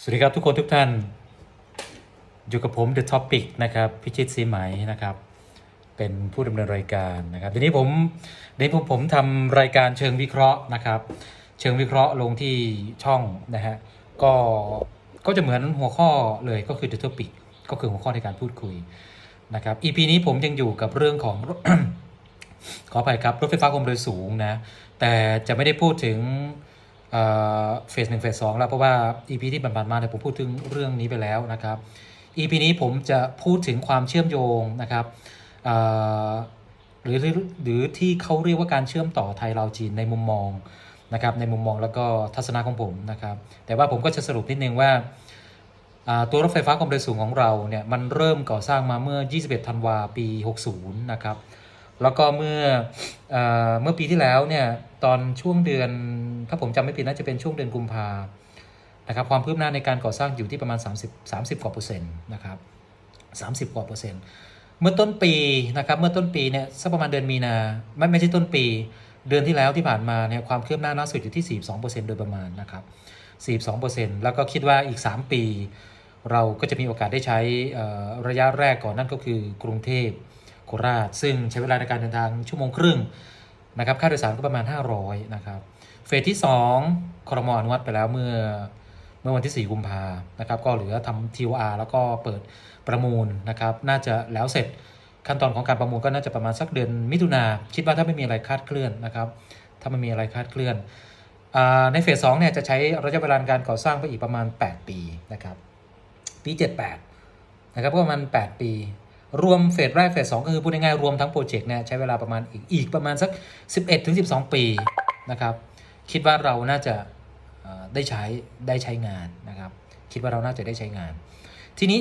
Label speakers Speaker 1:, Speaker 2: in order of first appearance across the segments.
Speaker 1: สวัสดีครับทุกคนทุกท่าน อยู่กับผม The Topic นะครับพิชิตสีไหมนะครับ เป็นผู้ดำเนินรายการนะครับทีนี้ผมเดี๋ยวผมผมทำรายการเชิงวิเคราะห์นะครับ เชิงวิเคราะห์ลงที่ช่องนะฮะก็ก็จะเหมือนหัวข้อเลยก็คือ The Topic ก็คือหัวข้อในการพูดคุยนะครับ EP นี้ผมยังอยู่กับเรื่องของขออภัยครับรถไฟฟ้าความเร็วสูงนะแต่จะไม่ได้พูดถึง เฟสหนึ่งเฟสสองแล้วเพราะว่า EP ที่ผ่านๆมาเนี่ยผมพูดถึงเรื่องนี้ไปแล้วนะครับ EP นี้ผมจะพูดถึงความเชื่อมโยงนะครับหรือหรือหรือที่เขาเรียกว่าการเชื่อมต่อไทยลาวจีนในมุมมองนะครับในมุมมองแล้วก็ทัศนะของผมนะครับ แต่ว่าผมก็จะสรุปนิดนึงว่าอ่าตัวรถไฟฟ้าความเร็วสูงของเราเนี่ยมันเริ่มก่อสร้างมาเมื่อ 21 ธันวาปี 60 นะครับ แล้วก็เมื่อเอเมื่อปีที่แล้วเนี่ยตอนช่วงเดือนถ้าผมจำไม่ผิดน่าจะเป็นช่วงเดือนกุมภานะครับความคืบหน้าในการก่อสร้างอยู่ที่ประมาณ 30 30กว่าเปอร์เซ็นต์นะครับ30 กว่าเปอร์เซ็นต์เมื่อต้นปีนะครับเมื่อต้นปีเนี่ยสักประมาณเดือนมีนาไม่ไม่ใช่ต้นปี เดือนที่แล้วที่ผ่านมาเนี่ยความคืบหน้าล่าสุดอยู่ที่ 42%โดยประมาณนะครับ42%แล้วก็คิดว่าอีก 3 ปี เราก็จะมีโอกาสได้ใช้ระยะแรกก่อนนั่นก็คือกรุงเทพ โคราช ซึ่งใช้เวลาในการเดินทางชั่วโมงครึ่งนะครับค่าโดยสารก็ประมาณ 500นะครับเฟสที่ 2คอรมอนุมัติไปแล้วเมื่อเมื่อวันที่ 4 กุมภานะครับก็เหลือทำ TOR แล้วก็เปิดประมูลนะครับน่าจะแล้วเสร็จขั้นตอนของการประมูลก็น่าจะประมาณสักเดือนมิถุนาคิดว่าถ้าไม่มีอะไรคาดเคลื่อนนะครับถ้าไม่มีอะไรคาดเคลื่อนอในเฟส2เนี่ยจะใช้ระยะเวลาการก่อสร้างไปอีกประมาณ 8 ปีนะครับปี 78นะครับก็ประมาณ 8 ปี รวมเฟสแรกเฟส2ก็คือพูดง่ายๆรวมทั้งโปรเจกต์เนี่ยใช้เวลาประมาณอีกอีกประมาณสัก 11ถึง12ปีนะครับ คิดว่าเราน่าจะได้ใช้ได้ใช้งานนะครับ คิดว่าเราน่าจะได้ใช้งาน ทีนี้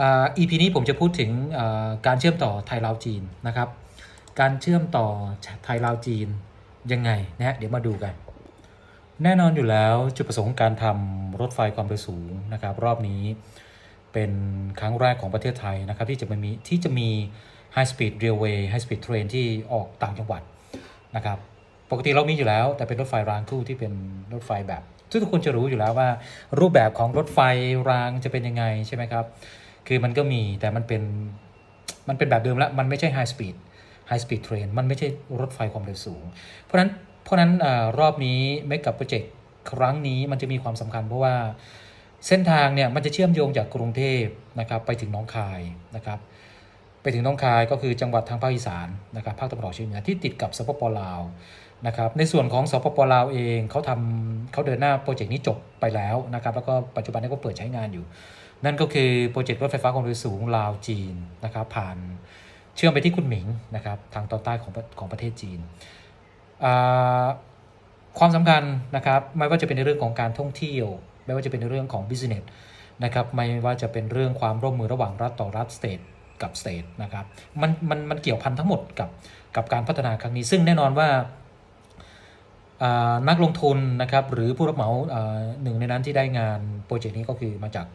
Speaker 1: อ่า EP นี้ผมจะพูดถึงการเชื่อมต่อไทยลาวจีนนะครับ การเชื่อมต่อไทยลาวจีนยังไงนะฮะเดี๋ยวมาดูกัน แน่นอนอยู่แล้วจุดประสงค์การทำรถไฟความเร็วสูงนะครับ รอบนี้ เป็นครั้งแรกของประเทศไทยนะครับที่จะมีที่จะมี High Speed Railway High Speed Train ที่ออกต่างจังหวัดนะครับปกติเรามีอยู่แล้ว แต่เป็นรถไฟรางคู่ที่เป็นรถไฟแบบซึ่ทุกคนจะรู้อยู่แล้วว่า รูปแบบของรถไฟรางจะเป็นยังไงใช่ไหมครับ คือมันก็มีแต่มันเป็นมันเป็นแบบเดิมแล้ว มันไม่ใช่ High Speed High Speed Train มันไม่ใช่รถไฟความเร็วสูง เพราะฉะนั้นเพราะนั้นอรอบนี้เมกับโปรเจกต์ครั้งนี้มันจะมีความสำคัญเพราะว่า เส้นทางเนี่ยมันจะเชื่อมโยงจากกรุงเทพนะครับไปถึงน้องคายนะครับ ไปถึงน้องคายก็คือจังหวัดทางภาคอีสานนะครับภาคตะวันออกเฉียงเหนือที่ติดกับสปปลาวนะครับในส่วนของสปปลาวเองเขาทำเขาเดินหน้าโปรเจกต์นี้จบไปแล้วนะครับแล้วก็ปัจจุบันนี้ก็เปิดใช้งานอยู่ นั่นก็คือโปรเจกต์รถไฟฟ้าความเร็วสูงลาวจีนนะครับผ่านเชื่อมไปที่คุนหมิงนะครับทางตอนใต้ของของประเทศจีนความสำคัญนะครับไม่ว่าจะเป็นในเรื่องของการท่องเที่ยว ไม่ว่าจะเป็นเรื่องของ business นะครับไม่ว่าจะเป็นเรื่องความร่วมมือระหว่างรัฐต่อรัฐ state กับ state นะครับมันมันมันเกี่ยวพันทั้งหมดกับกับการพัฒนาครั้งนี้ ซึ่งแน่นอนว่านักลงทุนนะครับหรือผู้รับเหมาหนึ่งในนั้นที่ได้งานโปรเจกต์นี้ก็คือมาจาก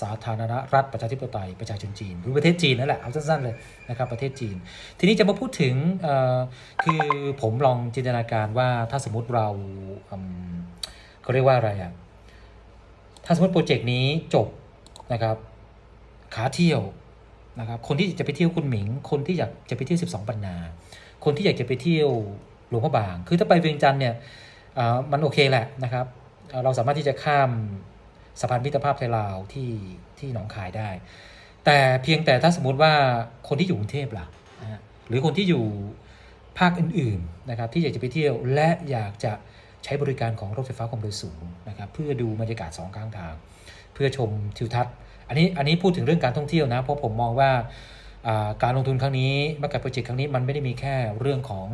Speaker 1: สาธารณรัฐประชาธิปไตยประชาชนจีน หรือประเทศจีนนั่นแหละเอาสั้นๆเลยนะครับประเทศจีน ทีนี้จะมาพูดถึงคือผมลองจินตนาการว่าถ้าสมมติเราเขาเรียกว่าอะไรอะ ถ้าสมมติโปรเจกต์นี้จบนะครับขาเที่ยวนะครับคนที่จะไปเที่ยวคุณหมิง คนที่อยากจะไปเที่ยว 12 ปันนา คนที่อยากจะไปเที่ยวหลวงพระบาง คือถ้าไปเวียงจันทร์เนี่ยอ่ามันโอเคแหละนะครับ เราสามารถที่จะข้ามสะพานมิตรภาพไทยลาวที่ที่หนองคายได้ แต่เพียงแต่ถ้าสมมุติว่าคนที่อยู่กรุงเทพล่ะหรือคนที่อยู่ภาคอื่นๆนะครับที่อยากจะไปเที่ยวและอยากจะ ช้บริการของรถไฟฟ้าความเร็วสูงนะครับเพื่อดูบรรยากาศสองข้างทาง เพื่อชมทิวทัศน์ อันนี้อันนี้พูดถึงเรื่องการท่องเที่ยวนะเพราะผมมองว่าการลงทุนครั้งนี้มากับโปรเจกต์ครั้งนี้มันไม่ได้มีแค่เรื่องของ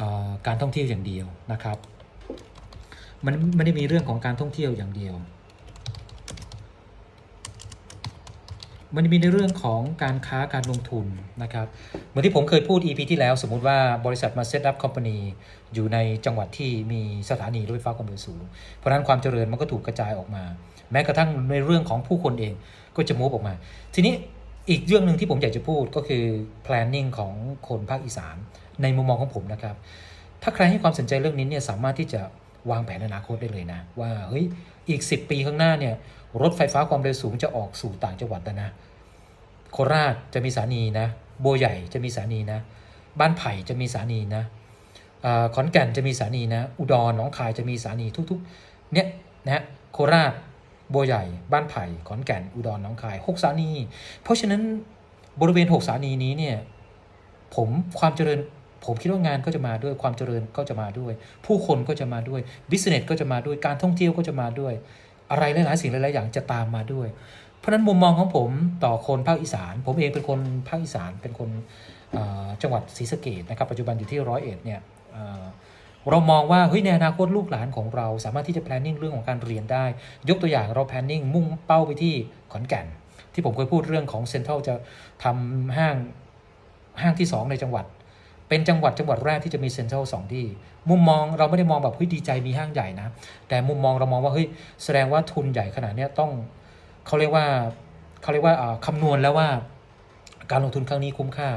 Speaker 1: อการท่องเที่ยวอย่างเดียวนะครับ มันไม่ได้มีเรื่องของการท่องเที่ยวอย่างเดียว มันจะมีในเรื่องของการค้าการลงทุนนะครับเหมือนที่ผมเคยพูด EP ที่แล้ว สมมุติว่าบริษัทมาเซตอัพคอมพานีอยู่ในจังหวัดที่มีสถานีรถไฟฟ้าความเร็วสูง เพราะนั้นความเจริญมันก็ถูกกระจายออกมา แม้กระทั่งในเรื่องของผู้คนเองก็จะมูฟออกมา ทีนี้อีกเรื่องหนึ่งที่ผมอยากจะพูดก็คือ planning ของคนภาคอีสานในมุมมองของผมนะครับ ถ้าใครให้ความสนใจเรื่องนี้เนี่ยสามารถที่จะ วางแผนอนาคตได้เลยนะ ว่าเฮ้ยอีก 10 ปีข้างหน้าเนี่ยรถไฟฟ้าความเร็วสูงจะออกสู่ต่างจังหวัดแล้วนะ โคราชจะมีสถานีนะบัวใหญ่จะมีสถานีนะ บ้านไผ่จะมีสถานีนะขอนแก่นจะมีสถานีนะ อุดรหนองคายจะมีสถานีทุกๆเนี่ยนะโคราชบัวใหญ่ บ้านไผ่ขอนแก่นอุดรหนองคายหกสถานี เพราะฉะนั้นบริเวณหกสถานีนี้เนี่ยผมความเจริญ ผมคิดว่างานก็จะมาด้วยความเจริญก็จะมาด้วย ผู้คนก็จะมาด้วยบิสเนสก็จะมาด้วยการท่องเที่ยวก็จะมาด้วย อะไรหลายๆสิ่งหลายๆอย่างจะตามมาด้วย เพราะนั้นมุมมองของผมต่อคนภาคอีสาน ผมเองเป็นคนภาคอีสานเป็นคนจังหวัดศรีสะเกดนะครับปัจจุบันอยู่ที่ร้อยเอ็ดเนี่ยเรามองว่าเฮ้ยในอนาคตลูกหลานของเราสามารถที่จะ planning เรื่องของการเรียนได้ ยกตัวอย่างเรา planning มุ่งเป้าไปที่ขอนแก่น ที่ผมเคยพูดเรื่องของเซ็นทรัลจะทำห้างห้างที่ 2 ในจังหวัด เป็นจังหวัดจังหวัดแรกที่จะมีเซ็นทรัลสองที่ มุมมองเราไม่ได้มองแบบเฮ้ยดีใจมีห้างใหญ่นะ แต่มุมมองเรามองว่าเฮ้ยแสดงว่าทุนใหญ่ขนาดนี้ต้องเขาเรียกว่าเขาเรียกว่าคำนวณแล้วว่าการลงทุนครั้งนี้คุ้มค่า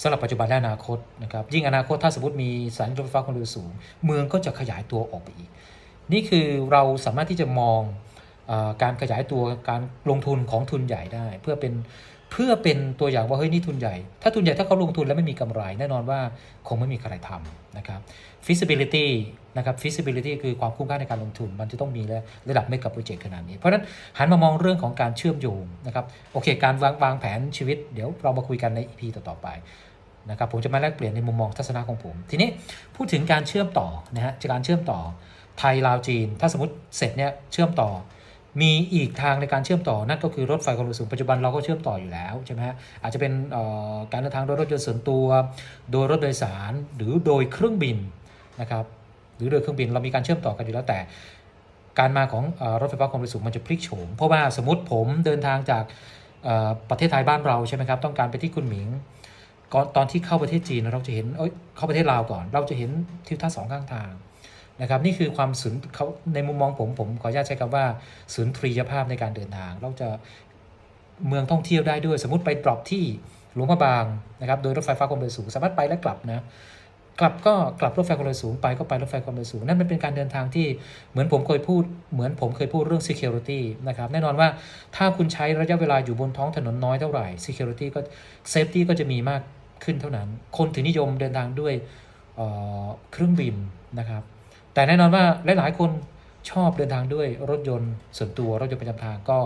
Speaker 1: สำหรับปัจจุบันและอนาคตนะครับยิ่งอนาคตถ้าสมมติมีสานีรถไฟฟ้าความเร็วสูง เมืองก็จะขยายตัวออกไปอีก นี่คือเราสามารถที่จะมองอการขยายตัวการลงทุนของทุนใหญ่ได้ เพื่อเป็น เพื่อเป็นตัวอย่างว่าเฮ้ยนี่ทุนใหญ่ ถ้าทุนใหญ่ถ้าเขาลงทุนแล้วไม่มีกำไร แน่นอนว่าคงไม่มีใครทำนะครับ feasibility นะครับ feasibility คือความคุ้มค่าในการลงทุน มันจะต้องมีและระดับไม่กับโปรเจกต์ขนาดนี้ เพราะฉะนั้นหันมามองเรื่องของการเชื่อมโยงนะครับโอเค การวางวางแผนชีวิต เดี๋ยวเรามาคุยกันใน EP ต่อๆไปนะครับผมจะมาแลกเปลี่ยนในมุมมองทัศนะของผม ทีนี้พูดถึงการเชื่อมต่อนะฮะการเชื่อมต่อไทยลาวจีน ถ้าสมมติเสร็จเนี่ยเชื่อมต่อ มีอีกทางในการเชื่อมต่อนั่นก็คือรถไฟความเร็วสูงปัจจุบันเราก็เชื่อมต่ออยู่แล้วใช่ไหมฮะอาจจะเป็นการเดินทางโดยรถยนต์ส่วนตัว โดยรถโดยสารหรือโดยเครื่องบินนะครับหรือโดยเครื่องบินเรามีการเชื่อมต่อกันอยู่แล้วแต่ การมาของอรถไฟฟ้าความเร็วสูงมันจะพลิกโฉมเพราะว่าสมมติผมเดินทางจากประเทศไทยบ้านเราใช่ไหมครับต้องการไปที่คุณหมิงตอนที่เข้าประเทศจีนเราจะเห็นเอ้ยเข้าประเทศลาวก่อน เราจะเห็นทิวทัศน์สองข้างทาง นะครับนี่คือความสุนเขาในมุมมองผมผมขออนุญาตใช้คำว่าสุนทรียภาพในการเดินทาง เราจะเมืองท่องเที่ยวได้ด้วย สมมติไปดรอปที่หลวงพระบางนะครับโดยรถไฟฟ้าความเร็วสูง สามารถไปและกลับนะกลับก็กลับรถไฟความเร็วสูงไปก็ไปรถไฟความเร็วสูง นั่นมันเป็นการเดินทางที่เหมือนผมเคยพูดเหมือนผมเคยพูดเรื่อง security นะครับแน่นอนว่าถ้าคุณใช้ระยะเวลาอยู่บนท้องถนนน้อยเท่าไหร่ security ก็ safety ก็จะมีมากขึ้นเท่านั้น คนถึงนิยมเดินทางด้วยเอ่อเครื่องบินนะครับ แต่แน่นอนว่าหลาย ๆ คนชอบเดินทางด้วยรถยนต์ส่วนตัวรถยนต์ประจำทางก็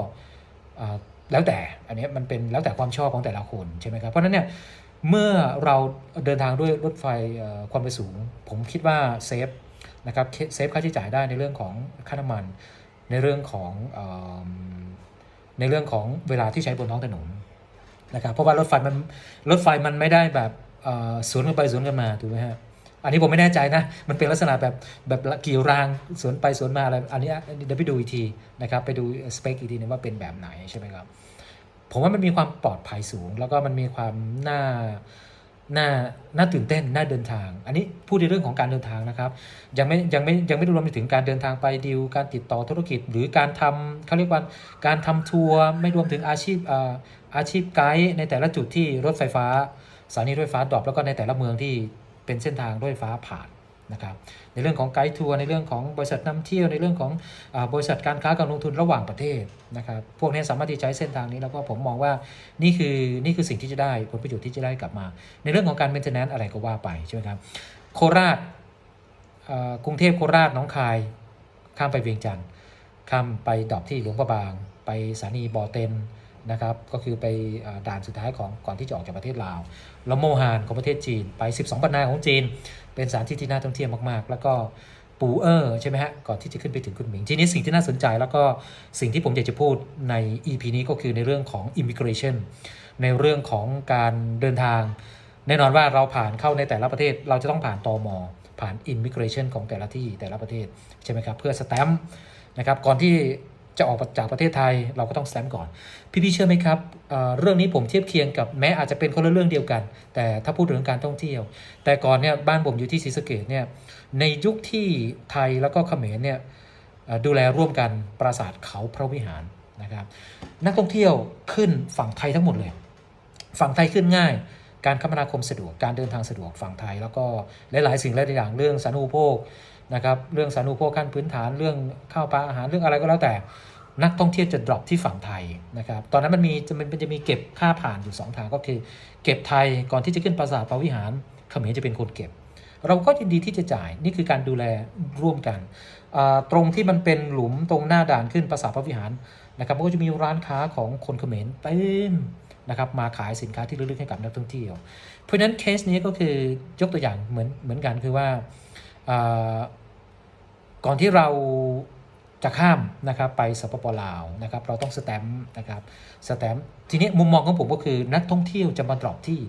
Speaker 1: แล้วแต่อันนี้มันเป็นแล้วแต่ความชอบของแต่ละคนใช่ไหมครับเพราะนั้นเนี่ยเมื่อเราเดินทางด้วยรถไฟความเร็วสูง ผมคิดว่าเซฟนะครับเซฟค่าใช้จ่ายได้ในเรื่องของค่าน้ำมัน ในเรื่องของอในเรื่องของเวลาที่ใช้บนท้องถนนนะครับเพราะว่ารถไฟมันรถไฟมันไม่ได้แบบสวนกันไปสวนกันมาถูกไหมฮะ อันนี้ผมไม่แน่ใจนะ มันเป็นลักษณะแบบแบบกี่รางสวนไปสวนมาอะไร อันนี้เดี๋ยวไปดูอีกทีนะครับ ไปดูสเปคอีกทีนึงว่าเป็นแบบไหนใช่ไหมครับ ผมว่ามันมีความปลอดภัยสูง แล้วก็มันมีความน่า น่า น่าตื่นเต้น น่าเดินทาง อันนี้พูดในเรื่องของการเดินทางนะครับ ยังไม่ ยังไม่ ยังไม่รวมไปถึงการเดินทางไปดีล การติดต่อธุรกิจ หรือการทำเขาเรียกว่า การทำทัวร์ ไม่รวมถึงอาชีพอาอาชีพไกด์ในแต่ละจุดที่รถไฟฟ้าสถานีรถไฟฟ้าดรอปแล้วก็ในแต่ละเมืองที่ เป็นเส้นทางรถไฟฟ้าผ่านนะครับในเรื่องของไกด์ทัวร์ในเรื่องของบริษัทนำเที่ยวในเรื่องของอบริษัทการค้าการลงทุนระหว่างประเทศนะครับพวกนี้สามารถที่จะใช้เส้นทางนี้แล้วก็ผมมองว่านี่คือนี่คือสิ่งที่จะได้ผลประโยชน์ที่จะได้กลับมา ในเรื่องของการ maintenance อะไรก็ว่าไปใช่ไหมครับโคราชกรุงเทพโคราชน้องคาย ข้ามไปเวียงจันทร์ข้ามไปดอปที่หลวงพระบาง ไปสถานีบ่อเต็น นะครับก็คือไปด่านสุดท้ายของก่อนที่จะออกจากประเทศลาวแล้วโมฮานของประเทศจีนไป 12ปันนาของจีน เป็นสถานที่ที่น่าท่องเที่ยวมากๆ แล้วก็ปูเออร์ใช่ไหมฮะก่อนที่จะขึ้นไปถึงคุณหมิง ทีนี้สิ่งที่น่าสนใจแล้วก็สิ่งที่ผมอยากจะพูดใน EP นี้ก็คือในเรื่องของ immigration ในเรื่องของการเดินทาง แน่นอนว่าเราผ่านเข้าในแต่ละประเทศ เราจะต้องผ่านตอมผ่าน immigration ของแต่ละที่แต่ละประเทศใช่ไหมครับเพื่อสแตมป์นะครับก่อนที่ จะออกจากประเทศไทยเราก็ต้องสแตมป์ก่อน พี่ๆเชื่อไหมครับเเรื่องนี้ผมเทียบเคียงกับแม้อาจจะเป็นคนละเรื่องเดียวกัน แต่ถ้าพูดถึงการท่องเที่ยว แต่ก่อนเนี่ยบ้านผมอยู่ที่ศรีสะเกดเนี่ยในยุคที่ไทยแล้วก็เขมรเนี่ยดูแลร่วมกันปราสาทเขาพระวิหารนะครับนักท่องเที่ยวขึ้นฝั่งไทยทั้งหมดเลย ฝั่งไทยขึ้นง่าย การคมนาคมสะดวกการเดินทางสะดวกฝั่งไทย แล้วก็หลายๆสิ่งหลายๆอย่างเรื่องสาธารณูปโภค นะครับเรื่องสาธารณูปโภคขั้นพื้นฐานเรื่องข้าวปลาอาหารเรื่องอะไรก็แล้วแต่ นักท่องเที่ยวจะดรอปที่ฝั่งไทยนะครับตอนนั้นมันมีจะมันจะมีเก็บค่าผ่านอยู่สองทางก็คือ เก็บไทยก่อนที่จะขึ้นปราสาทพระวิหารเขมรจะเป็นคนเก็บ เราก็ยินดีที่จะจ่ายนี่คือการดูแลร่วมกันตรงที่มันเป็นหลุมตรงหน้าด่านขึ้นปราสาทพระวิหารนะครับมันก็จะมีร้านค้าของคนเขมรเต็มนะครับมาขายสินค้าที่ระลึกให้กับนักท่องเที่ยว เพราะฉะนั้นเคสนี้ก็คือยกตัวอย่างเหมือนเหมือนกันคือว่า ก่อนที่เราจะข้ามนะครับไปสปปลาวนะครับเราต้องสแตมป์นะครับสแตมป์ทีนี้มุมมองของผมก็คือนักท่องเที่ยวจะมาดรอปที่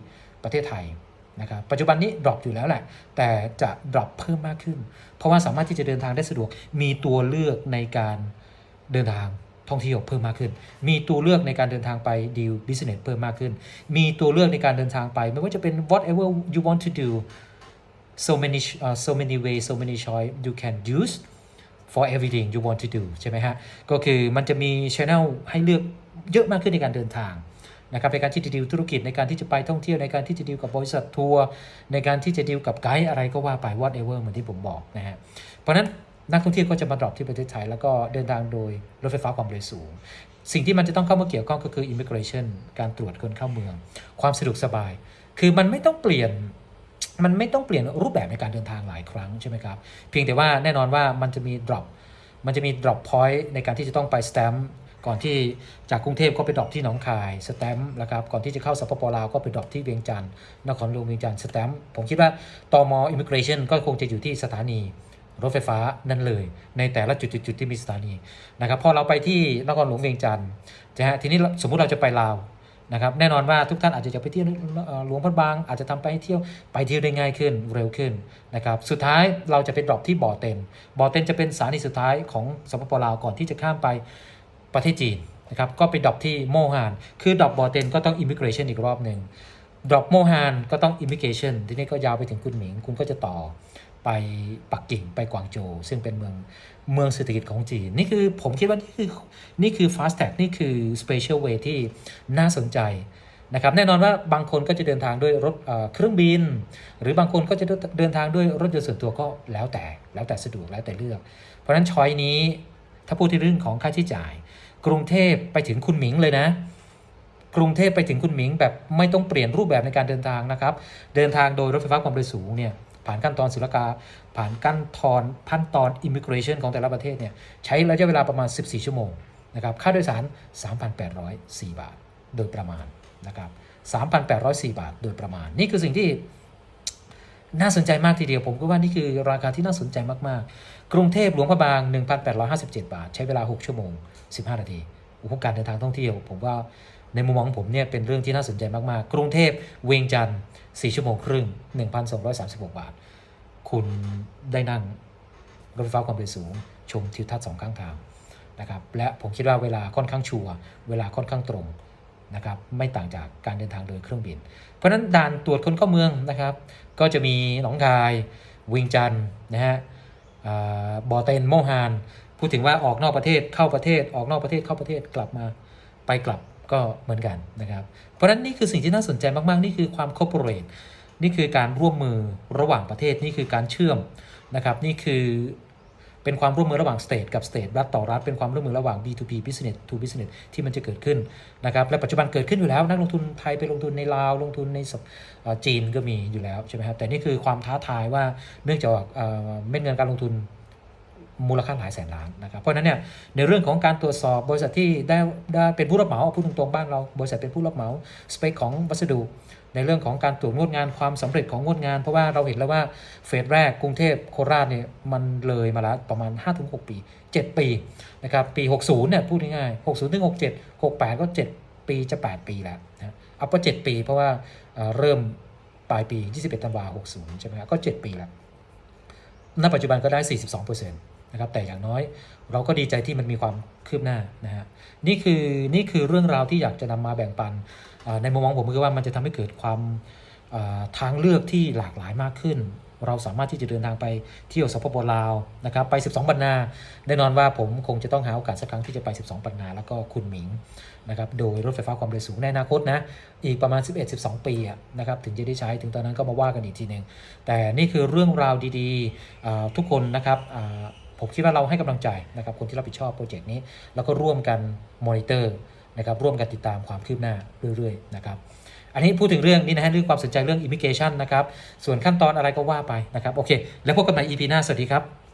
Speaker 1: ประเทศไทยนะครับปัจจุบันนี้ดรอปอยู่แล้วแหละ แต่จะดรอปเพิ่มมากขึ้น เพราะว่าสามารถที่จะเดินทางได้สะดวก มีตัวเลือกในการเดินทางท่องเที่ยวเพิ่มมากขึ้น มีตัวเลือกในการเดินทางไปดีลบิสเนสเพิ่มมากขึ้น มีตัวเลือกในการเดินทางไป ไม่ว่าจะเป็น whatever you want to do so many uh, so many ways so many choice you can use for everything you want to do ใช่ไหมฮะ ก็คือมันจะมี channel ให้เลือกเยอะมากขึ้นในการเดินทางนะครับในการที่จะดีลธุรกิจในการที่จะไปท่องเที่ยวในการที่จะดีลกับบริษัททัวร์ในการที่จะดีลกับไกด์อะไรก็ว่าไป whatever เหมือนที่ผมบอกนะฮะ เพราะนั้นนักท่องเที่ยวก็จะมาดรอปที่ประเทศไทย แล้วก็เดินทางโดยรถไฟฟ้าความเร็วสูง สิ่งที่มันจะต้องเข้ามาเกี่ยวข้องก็คือ immigration การตรวจคนเข้าเมือง ความสะดวกสบาย คือมันไม่ต้องเปลี่ยน มันไม่ต้องเปลี่ยนรูปแบบในการเดินทางหลายครั้งใช่ไหมครับ เพียงแต่ว่าแน่นอนว่ามันจะมี drop มันจะมี drop point ในการที่จะต้องไป stamp ก่อนที่จากกรุงเทพก็ไป drop ที่หนองคาย stamp นะครับก่อนที่จะเข้าสปปลาวก็ไป drop ที่เวียงจันทร์นครหลวงเวียงจันทร์ stamp ผมคิดว่าตม immigration ก็คงจะอยู่ที่สถานีรถไฟฟ้านั่นเลย ในแต่ละจุดๆๆที่มีสถานีนะครับพอเราไปที่นครหลวงเวียงจันทร์นะฮะทีนี้สมมุติเราจะไปลาว นะครับแน่นอนว่าทุกท่านอาจจะจะไปเที่ยวหลวงพระบาง อาจจะทำไปให้เที่ยวไปเที่ยวได้ง่ายขึ้นเร็วขึ้นนะครับสุดท้ายเราจะไปดรอปที่บ่อเต็นบ่อเต็นจะเป็นสถานีสุดท้ายของสปปลาวก่อนที่จะข้ามไปประเทศจีนนะครับก็ไปดรอปที่โมฮาน คือดรอปบ่อเต็นก็ต้องอิมิเกรชันอีกรอบหนึ่งดรอปโมฮานก็ต้องอิมิเกชันทีนี้ก็ยาวไปถึงคุณหมิงคุณก็จะต่อไปปักกิ่งไปกวางโจวซึ่งเป็นเมือง เมืองเศรษฐกิจของจีน นี่คือผมคิดว่านี่คือนี่คือ fast tag นี่คือ special way ที่น่าสนใจนะครับแน่นอนว่าบางคนก็จะเดินทางด้วยรถเอ่อเครื่องบิน หรือบางคนก็จะเดินทางด้วยรถยนต์ส่วนตัวก็แล้วแต่แล้วแต่สะดวกแล้วแต่เลือก เพราะฉะนั้นช้อยนี้ถ้าพูดที่เรื่องของค่าใช้จ่าย กรุงเทพไปถึงคุณหมิงเลยนะ กรุงเทพไปถึงคุณหมิงแบบไม่ต้องเปลี่ยนรูปแบบในการเดินทางนะครับ เดินทางโดยรถไฟฟ้าความเร็วสูงเนี่ย ผ่านขั้นตอนศุลกา ผ่านขั้นตอนขั้นตอน immigration ของแต่ละประเทศเนี่ยใช้ระยะเวลาประมาณ 14 ชั่วโมงนะครับค่าโดยสาร 3,804 บาทโดยประมาณนะครับ3,804 บาทโดยประมาณ นี่คือสิ่งที่น่าสนใจมากทีเดียวผมก็ว่านี่คือราคาที่น่าสนใจมากๆ กรุงเทพหลวงพระบาง 1,857 บาท ใช้เวลา 6 ชั่วโมง 15 นาทีอุปการเดินทางท่องเที่ยว ผมว่า ในมุมมองผมเนี่ยเป็นเรื่องที่น่าสนใจมากๆ กรุงเทพเวียงจันทร์4ชั่วโมงครึ่ง 1,236 บาท คุณได้นั่งรถไฟฟ้าความเร็วสูง ชมทิวทัศน์สองข้างทางนะครับและผมคิดว่าเวลาค่อนข้างชัวร์เวลาค่อนข้างตรงนะครับไม่ต่างจากการเดินทางโดยเครื่องบิน เพราะฉะนั้นด่านตรวจคนเข้าเมืองนะครับ ก็จะมีหนองคายเวิงจันนะฮะบอเตนโมฮาน พูดถึงว่าออกนอกประเทศเข้าประเทศออกนอกประเทศเข้าประเทศกลับมาไปกลับ ก็เหมือนกันนะครับ เพราะฉะนั้นนี่คือสิ่งที่น่าสนใจมาก ๆ นี่คือความ c o อ p o r a t e นี่คือการร่วมมือระหว่างประเทศนี่คือการเชื่อมนะครับนี่คือเป็นความร่วมมือระหว่างสเตทกับสเตทรัฐต่อรัฐเป็นความร่วมมือระหว่าง B2B business to business ที่มันจะเกิดขึ้นนะครับและปัจจุบันเกิดขึ้นอยู่แล้ว นักลงทุนไทยไปลงทุนในลาวลงทุนในจีนก็มีอยู่แล้วใช่ไหมครับแต่นี่คือความท้าทายว่าเนื่องจากเม็ดเงินการลงทุน มูลค่าหลายแสนล้านนะครับเพราะนั้นเนี่ยในเรื่องของการตรวจสอบบริษัทที่ได้ได้เป็นผู้รับเหมาพูดตรงๆบ้านเราบริษัทเป็นผู้รับเหมาสเปคของวัสดุ ในเรื่องของการตรวจงดงานความสำเร็จของงดงาน เพราะว่าเราเห็นแล้วว่าเฟสแรกกรุงเทพโคราชเนี่ยมันเลยมาแล้วประมาณ 5-6 ปี 7 ปีนะครับปี 60เนี่ยพูดง่ายๆ60ถึง67 68 ก็ 7 ปีจะ 8 ปีแล้วนะเอาก็ 7 ปี เพราะว่าเริ่มปลายปี 21ธันวาคม60 ใช่ไหมครับก็ 7 ปีแล้ว ณ ปัจจุบันก็ได้ 42% นะครับแต่อย่างน้อยเราก็ดีใจที่มันมีความคืบหน้านะฮะนี่คือนี่คือเรื่องราวที่อยากจะนำมาแบ่งปันในมุมมองผมคือว่ามันจะทำให้เกิดความทางเลือกที่หลากหลายมากขึ้น เราสามารถที่จะเดินทางไปเที่ยวสปปลาวนะครับไป 12 บรรนาแน่นอนว่าผมคงจะต้องหาโอกาสสักครั้งที่จะไป 12 บรรนาแล้วก็คุณหมิงนะครับโดยรถไฟฟ้าความเร็วสูงในอนาคตนะอีกประมาณ 11-12 ปีอะนะครับถึงจะได้ใช้ถึงตอนนั้นก็มาว่ากันอีกทีหนึ่งแต่นี่คือเรื่องราวดีๆทุกคนนะครับ ผมคิดว่าเราให้กำลังใจนะครับคนที่รับผิดชอบโปรเจกต์นี้ แล้วก็ร่วมกันมอนิเตอร์นะครับร่วมกันติดตามความคืบหน้าเรื่อยๆนะครับอันนี้พูดถึงเรื่องนี้นะฮะเรื่องความสนใจเรื่องอิมิเกชันนะครับส่วนขั้นตอนอะไรก็ว่าไปนะครับโอเค แล้วพบกันใหม่ EP หน้าสวัสดีครับ